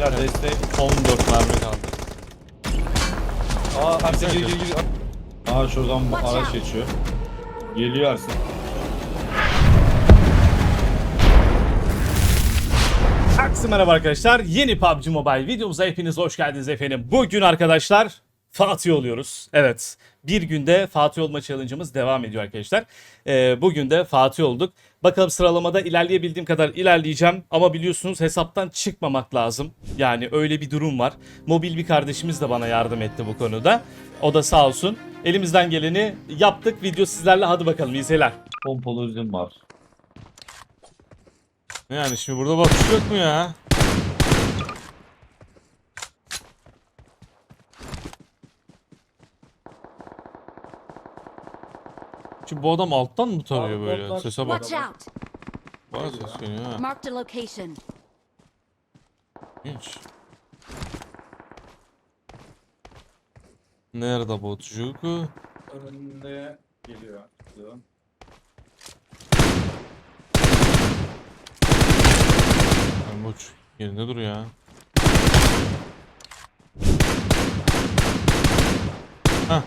Beyler destek. 14 mermi kaldı. Aa Ersin gir gir gir. Aa şuradan bu araç geçiyor. Geliyor Ersin. Herkese merhaba arkadaşlar. Yeni PUBG Mobile videomuza hepiniz hoş geldiniz efendim. Bugün arkadaşlar Fatih oluyoruz. Evet. Bir günde Fatih olma challenge'ımız devam ediyor arkadaşlar. Ee, bugün de Fatih olduk. Bakalım sıralamada ilerleyebildiğim kadar ilerleyeceğim. Ama biliyorsunuz hesaptan çıkmamak lazım. Yani öyle bir durum var. Mobil bir kardeşimiz de bana yardım etti bu konuda. O da sağ olsun. Elimizden geleni yaptık. Video sizlerle hadi bakalım iyi seyirler. Pompalı üzüm var. Yani şimdi burada bakış yok mu ya? Şimdi bu adam alttan mı tarıyor Abi, böyle? botlar- Sese bak. Watch out! Bana ses geliyor ha. Marked a location. Hiç. Nerede botçuk? Önünde geliyor. Lan boç yerinde dur ya. Hah.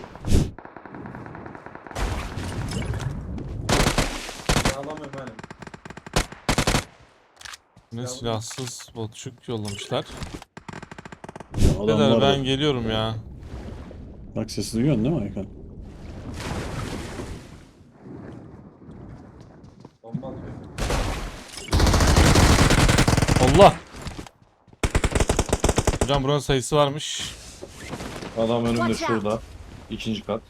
Benim. Ne silahsız botçuk yollamışlar. Adam var ben ya. geliyorum ya. Bak sesi duyuyorsun değil mi Aykan? Bomba atıyor. Allah. Hocam buranın sayısı varmış. Adam önümde şurada. İkinci kat.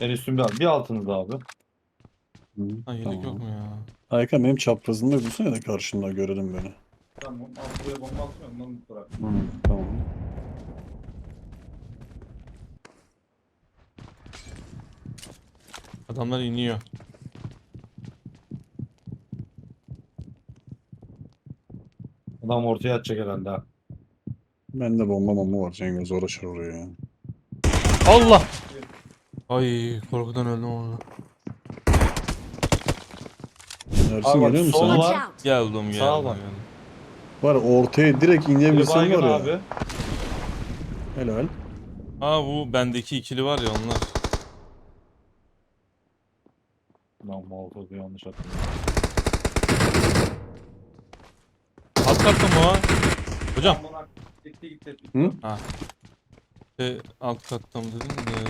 En üstümde bir altınızda abi. Hı, Ha yelek tamam. yok mu ya? Aykan benim çaprazımda dursana da karşımda görelim beni. Tamam. Abi buraya bomba atmıyorum lan bırak. Hı, tamam. Adamlar iniyor. Adam ortaya atacak herhalde ha. Bende bomba bomba var Cengiz uğraşır oraya ya. Allah. Ay korkudan öldüm orada. Ersin Abi bak, geliyor musun sol sen? var. Geldim geldim. Sağa bak. geldim. Var ya, ortaya direkt Bir inebilsen baygın var ya. abi. Helal. Aa bu bendeki ikili var ya onlar. Lan Molotov yanlış attım. Mı o? Hocam. Gitti gitti. Hı? E, alt katta mı dedin de.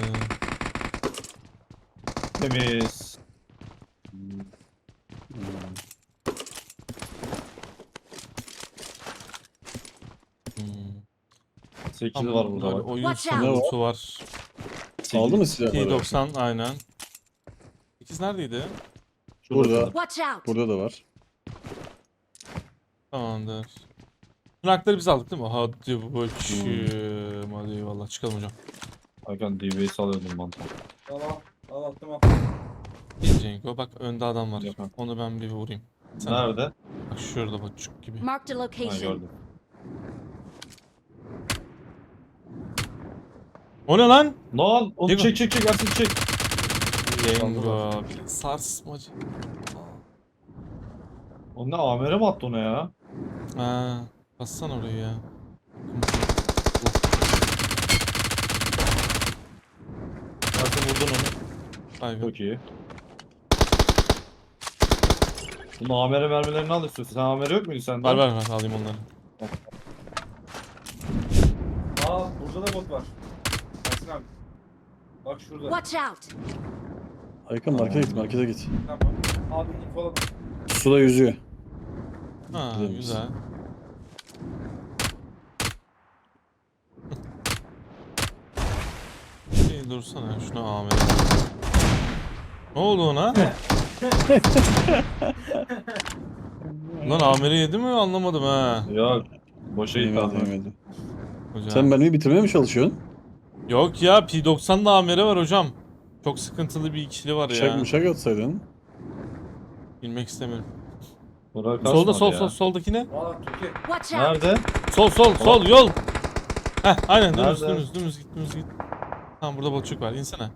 Temiz. Hmm. 8 Tamam, var burada bak. Oyun Watch out. var. Aldı mı silahları? P90 aynen. 8 neredeydi? Burada. Watch out! Burada da var. Tamamdır. Tırnakları biz aldık değil mi? Hadi bakayım. Hadi eyvallah çıkalım hocam. Hakan DB'yi salıyordum mantık. Tamam. Al attım al. Gel Cengo bak önde adam var. Yapma. Onu ben bir vurayım. Sen Nerede? Bak şurada bak çuk gibi. Marked a Ha location. gördüm. O ne lan? Lan onu Değil mi? çek çek çek Ersin çek. Cengo. Bir sarsmacı. O ne amere mi attı ona ya? Ha, bassana orayı ya. Ersin vurdun onu. Baygın. Çok iyi. Bunun amere mermilerini al istiyorsun. Sen amere yok muydu sende? Var var var alayım onları. Aa burada da bot var. Ersin abi. Bak şurada. Watch out! Aykan markete git markete git. Tamam. Abi infoladım. Suda yüzüyor. Ha Güzelmiş. güzel. Bir dursana şuna Ahmet. Ne oldu ona? Lan Amer'i yedi mi anlamadım ha. Ya boşa Yemedi yemedi. Hocam. Sen mermiyi bitirmeye mi çalışıyorsun? Yok ya P90'da Amer'e var hocam. Çok sıkıntılı bir ikili var Bıçak ya. bıçak atsaydın. Bilmek istemiyorum. Burak Solda sol ya. sol soldaki ne? Aa Türkiye. Watch out! Nerede? Sol sol sol yol. Heh aynen dümüz Nerede? dümüz dümüz git dümüz git. Tamam burada botçuk var insene.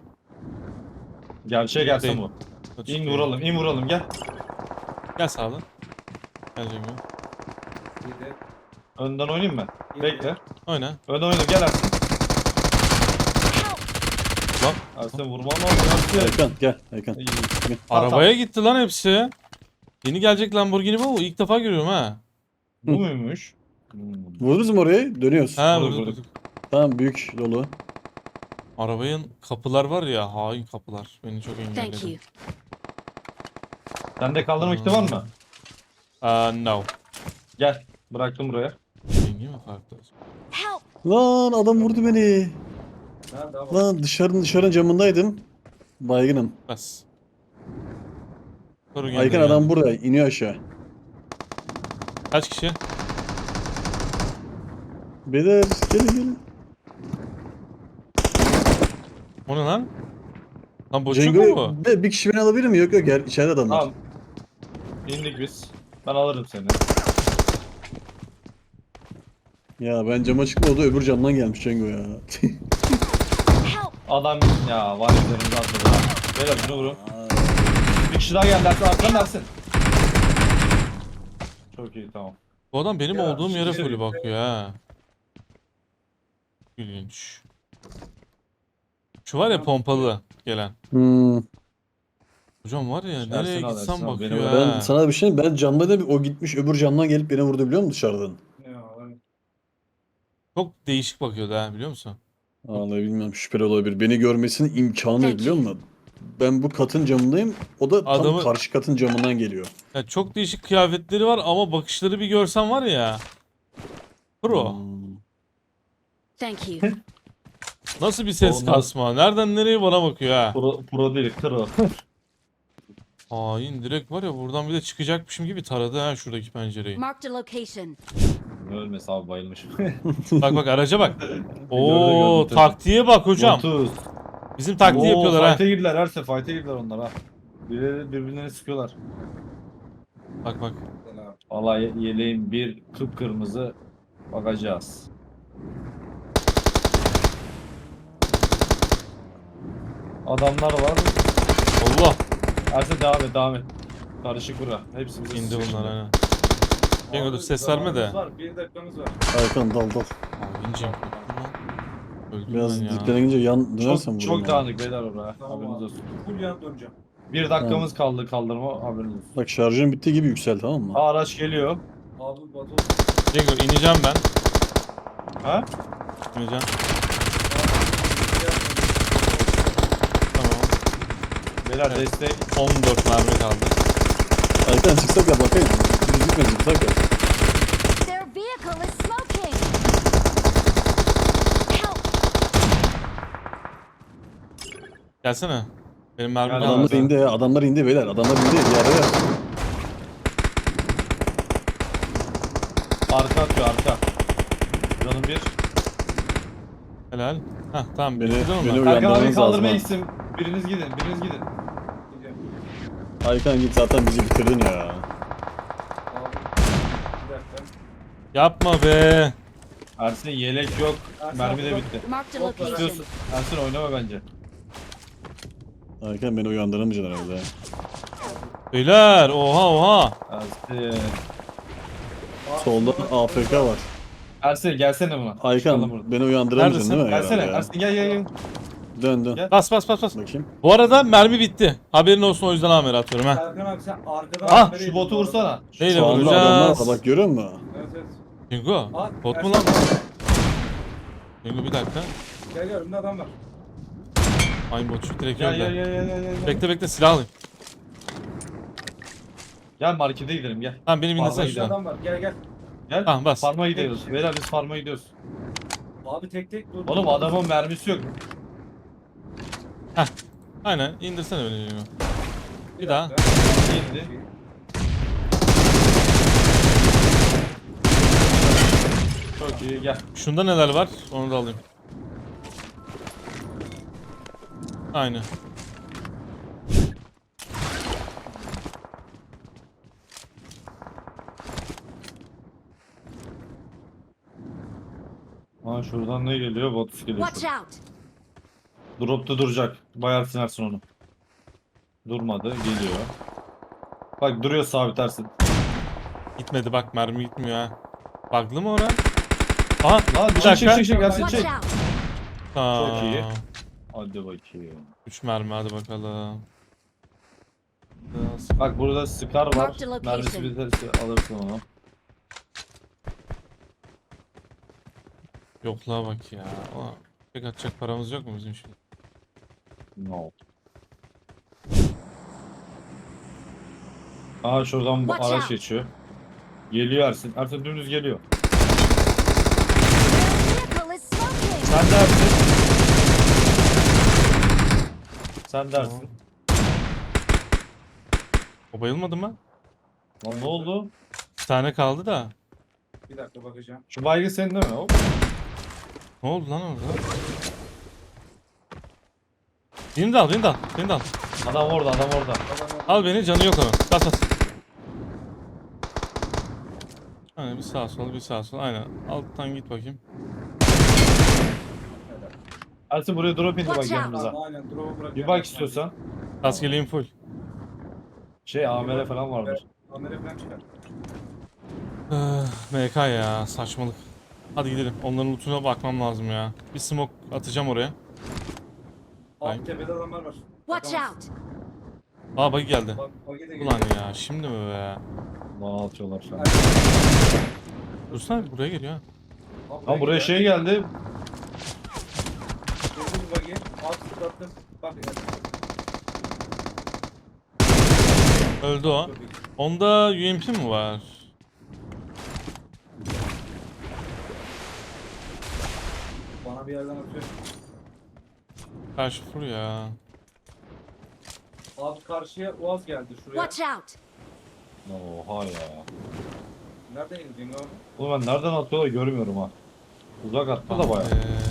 Gerçeğe gelsin Değil. bu. Botçuk İn değil. vuralım, in vuralım gel. Gel sağdan. Gel Cengo. Yedi. Önden oynayayım mı? Bekle. Oyna. Önden oynayayım gel Ersin. Lan Ersin vurmam lazım Ersin. Erkan gel Erkan. İyi. arabaya gitti lan hepsi. Yeni gelecek Lamborghini bu. İlk defa görüyorum ha. Bu muymuş? Hmm. Vurdunuz mu orayı? Dönüyoruz. Ha Vurduk, vurduk, vurduk. vurduk. Tamam büyük dolu. Arabanın kapılar var ya hain kapılar. Beni çok Thank engelledi. you. Sende kaldırma kiti var mı? Aa no. Gel. Bıraktım buraya. Rengi mi farklı? Help! Lan adam vurdu beni. Nerede ama? Lan dışarının dışarının camındaydım. Baygınım. Bas. Aykan ya. adam burada iniyor aşağı. Kaç kişi? Beyler gelin gelin. O ne lan? Lan boşluk mu Cengo bu? bir, bir kişi beni alabilir mi? Yok yok gel içeride adamlar. Tamam. İndik biz. Ben alırım seni. Ya ben cama da öbür camdan gelmiş Cengo ya. Adam ya var üzerinde atladı ha. Beyler şunu vurun. Bir kişi daha geldi Ersin arkadan Ersin. Çok iyi tamam. Bu adam benim Ya, olduğum yere şimdi- full bakıyor ha. İlginç. Şu var ya pompalı gelen. hmm. Hocam var ya Ersin nereye al, gitsem Ersin al, bakıyor benim ha. Ben sana bir şey ben camdaydım o gitmiş öbür camdan gelip beni vurdu biliyor musun dışarıdan? Ya, Çok değişik bakıyordu ha biliyor musun? Vallahi bilmem şüpheli olabilir. Beni görmesinin imkanı yok biliyor musun? Ben bu katın camındayım. O da tam Adamı- karşı katın camından geliyor. Ya çok değişik kıyafetleri var ama bakışları bir görsen var ya. Pro. Hmm. Thank you. Nasıl bir ses Olmaz. kasma? Nereden nereye bana bakıyor ha? Pro, pro değil kro. Hain direkt var ya buradan bir de çıkacakmışım gibi taradı ha şuradaki pencereyi. Marked a location. Ölmesi abi bayılmış. Bak bak araca bak. Oo gördüm, taktiğe bak hocam. 30. Bizim taktiği Oo, yapıyorlar ha. Fight'e girdiler Ersin fight'e girdiler onlar ha. Birileri birbirlerini sıkıyorlar. Bak bak. Vallahi ye- yeleğin bir kıpkırmızı bakacağız. Adamlar var. Allah Ersin devam et devam et. Karışık bura. Hepsi bize indi bunlar aynen. Cengo dur Abi, ses verme de. Var, bir dakikamız var. Erkan dal dal. Cengo. Öldüm Biraz ben ya. diplerine gidince yan dönersen Çok, çok ya. dağınık beyler oraya. Tamam Haberiniz abi. olsun. Full yan döneceğim. Bir dakikamız kaldı kaldırma haberiniz olsun. Bak şarjın bittiği gibi yüksel tamam mı? Aa, araç geliyor. Abi Batu. Cengo ineceğim ben. Ha? İneceğim. Tamam. Beyler destek. 14 mermi kaldı. Erkan çıksak ya bakayım. Gitme çıksak ya. Their vehicle is smoking! Help! Gelsene. Benim mermi Gel kalmadı. Adamlar indi. Adamlar indi beyler. Adamlar indi. Bir yerde. Arka atıyor arka. Canım bir. Helal. Heh tamam. Beni- bitirdin beni uyan- abi Uyandırmanız kaldırmaya lazım gitsin. Biriniz gidin biriniz gidin. Aykan git zaten bizi bitirdin ya. Abi. Bir dakika. Yapma be. Ersin yelek yok. Mermi de bitti. Marked a location. İstiyorsun. Ersin oynama bence. Aykan beni uyandıramayacaksın herhalde. Beyler oha oha. Ersin. Solda AFK var. Ersin gelsene buna. Çıkalım Aykan beni uyandıramayacaksın değil mi? Gelsene herhalde ya? Ersin gel gel gel. Dön dön. Gel. Bas bas bas bas. Bakayım. Bu arada mermi bitti. Haberin olsun o yüzden Amer atıyorum ha. Erkan abi sen arkadan Ah, Şu botu vursana. Neyle Sağında adamlar vuracağız? var bak görüyor musun? Evet evet. Cingo. Aa, Bot mu lan? Cingo bir dakika. Gel gel önümde adam var. Aynı botçu direkt Gel gel öldü. gel gel gel. gel. Bekle bekle silah alayım. Gel markete gidelim gel. Tamam benim indirsene Bir güzel. şuradan. adam var. Gel gel. Gel. Tamam bas. Farma gidiyoruz. Beyler biz farma gidiyoruz. Abi tek tek dur. Oğlum adamın mermisi yok. Aynen indirsene beni Cingo. Bir daha. dakika. İndi. Çok iyi gel. Şunda neler var? Onu da alayım. Aynı. Aa şuradan ne geliyor? Botus geliyor. Watch out! Dropta duracak. Bayarsın Ersin onu. Durmadı. Geliyor. Bak duruyor sabit Ersin. Gitmedi bak mermi gitmiyor ha. Bug'lı mı ora? Aha Lan bir çık çık dakika. çık çık Ersin Watch çık. out! Aa, Çok iyi. Hadi bakayım. 3 mermi hadi bakalım. Biraz- Bak burada Scar var. Marked location. Mermisi biterse alırsın onu. Yokluğa bak ya. Ulan, tek atacak paramız yok mu bizim şimdi? No. Aa şuradan bu Watch araç out. geçiyor. Geliyor Ersin. Ersin dümdüz geliyor. Their vehicle is smoking! Sen de Ersin. Sen de Ersin. O bayılmadı mı? Lan ne oldu? Bir tane kaldı da. Bir dakika bakacağım. Şu baygın senin değil mi? Hop. Ne oldu lan orada? Beni de al, beni de al, beni de al. Adam orada, adam orada. Al beni, canı yok onun. Bas bas. Aynen bir sağa sola, bir sağa sola. Aynen. Alttan git bakayım. Ersin buraya drop indi bak Watch out. yanımıza. Aynen drop'a bırakıyorum. Bir bak istiyorsan. Kaskeliğim full. Şey AMR falan vardır. Kamera falan çıkar. Ah, MK ya, saçmalık. Hadi gidelim. Onların lootuna bakmam lazım ya. Bir smoke atacağım oraya. Aynen. Alt tepede adamlar var. Watch out! Aa bak geldi. Bak, bagi de Ulan ya, şimdi mi be? Ne atıyorlar şu an. Dursana buraya geliyor ha. Abi, Ama buraya şey geldi. Bak ya. Öldü o. Onda UMP mi var? Bana bir yerden atıyor. Karşı fur ya. Abi karşıya Uaz geldi şuraya. Watch out! Oha ya. Nereden indin abi? Oğlum ben nereden atıyorlar görmüyorum ha. Uzak attı da baya. Ee,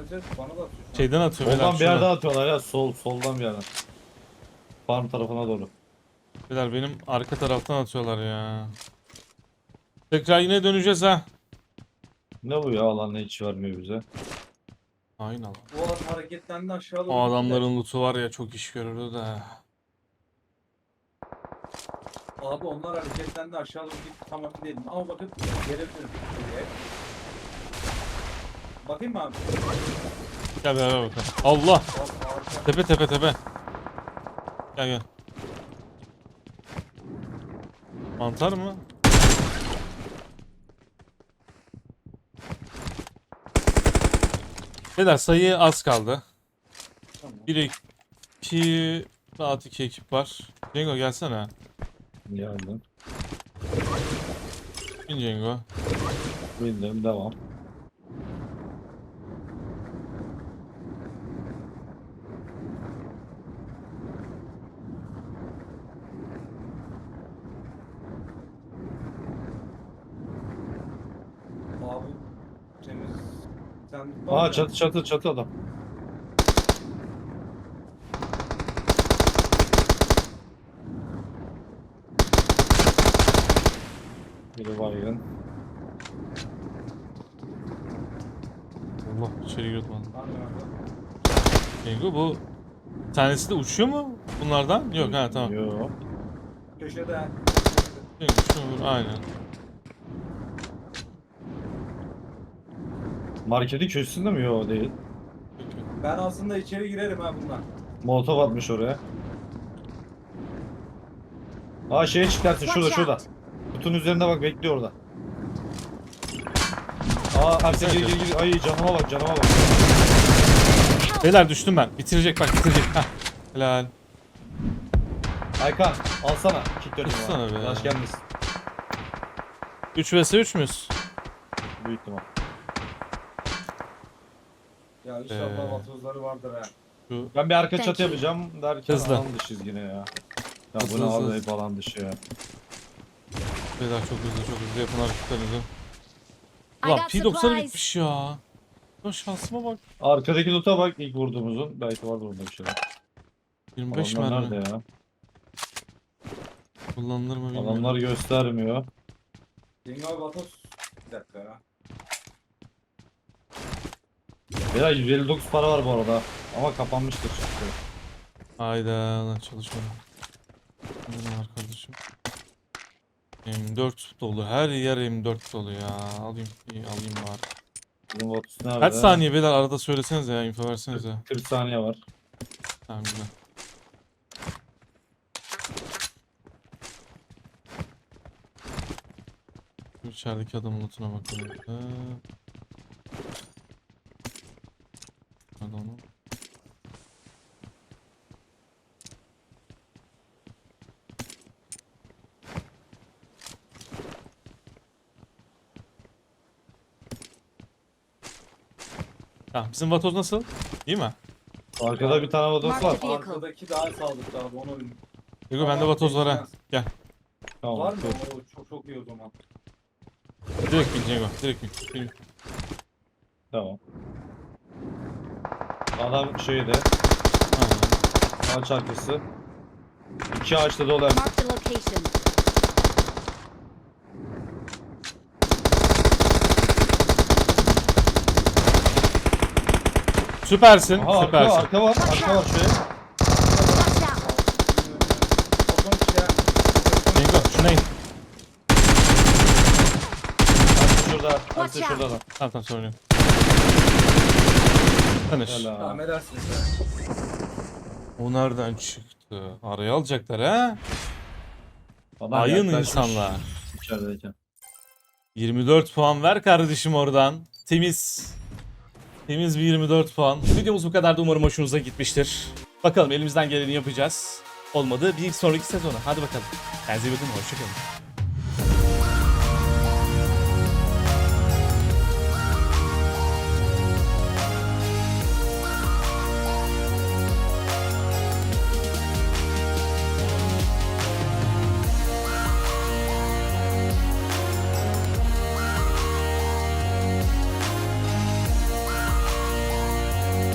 Evet evet bana da atıyor. şu an. şeyden atıyor. Soldan bir yerden atıyorlar ya. Sol, soldan bir yerden. Farm tarafına doğru. Beyler benim arka taraftan atıyorlar ya. Tekrar yine döneceğiz ha. Ne bu ya alan ne hiç vermiyor bize. Aynen lan. Uaz hareketlendi aşağı doğru. O adamların lootu var ya çok iş görürdü de. Abi onlar hareketlendi aşağı doğru gitti tamam gidelim. Ama bakın gelebilirim. Bakayım mı abi? Gel beraber bakalım. Allah! Tepe tepe tepe. Gel gel. Mantar mı? Beyler sayı az kaldı. Tamam. 1 2 rahat 2 ekip var. Cengo gelsene. Geldim. Bin Cengo. Bildim devam. Abi temiz. Sen Aa çatı çatı çatı adam. Biri baygın. Allah içeri girdi nerede? Cengo bu bir tanesi de uçuyor mu bunlardan? Yok ha tamam. Yo. Köşede. Cengo şunu vur aynen. Marketin köşesinde mi? Yo değil. Yok, yok. Ben aslında içeri girerim ha bundan. Molotov atmış oraya. Aa şeye çıkarsın şurada şurada. Kutunun üzerinde bak bekliyor orada. Aa Ersin gir gir gir. Ay canıma bak canıma bak. Beyler düştüm ben. Bitirecek bak bitirecek. Heh. Helal. Aykan alsana. Kick dönüyor Tutsana be. Yaş gelmesin. 3 vs 3 müyüz? Büyük ihtimal. Ya inşallah Ee. vatozları vardır ha. Şu Ben bir arka çatı yapacağım derken Hızlı. alan dışıyız yine ya. Ya Hızlı, bu ne abi hep alan dışı ya. beyler çok hızlı çok hızlı yapın hareketlerinizi. Ulan got P90 supplies! bitmiş ya. Ya şansıma bak. Arkadaki loot'a bak ilk vurduğumuzun. Belki vardır orada bir şeyler. 25 Adamlar mermi. nerede ya? Kullanılır mı bilmiyorum. Adamlar göstermiyor. Cengi abi. Bir dakika ya. Beyler 159 para var bu arada. Ama kapanmıştır çünkü. Hayda lan çalışmadı. Benim arkadaşım. M4 dolu. Her yer M4 dolu ya. Alayım, iyi alayım bari. Bizim nerede? Kaç saniye beyler arada söylesenize ya info versenize. 40 saniye var. Tamam güzel. İçerideki adamın lootuna bakalım. Ee... Nerede onu? Tamam bizim vatoz nasıl? İyi mi? Arkada bir tane Vatus var. Arkadaki daha sağlıklı abi onu bilmiyorum. Ego bende vatoz var ha. Gel. Tamam. Var mı? O çok çok iyi o zaman. Direkt bin Cengo. Direkt bin. bin. Tamam. Adam şeyde. Aynen. Ağaç arkası. İki ağaçta dolu hem. Marked a location. Süpersin. Aha arka, süpersin. arka var. Arka var şuraya. Watch out. O son şey. Cengo şuna in. Arka şurada. Arka Watch out. şurada da. Tamam tamam sorun yok. Tanış. Helal. Tamam edersiniz ya. O nereden çıktı? Araya alacaklar ha? Adam Ayın yaklaşmış insanlar. İçerideyken. 24 puan ver kardeşim oradan. Temiz. Temiz bir 24 puan. Videomuz bu kadar da umarım hoşunuza gitmiştir. Bakalım elimizden geleni yapacağız. Olmadı bir sonraki sezona. Hadi bakalım. Kendinize iyi bakın. Hoşçakalın.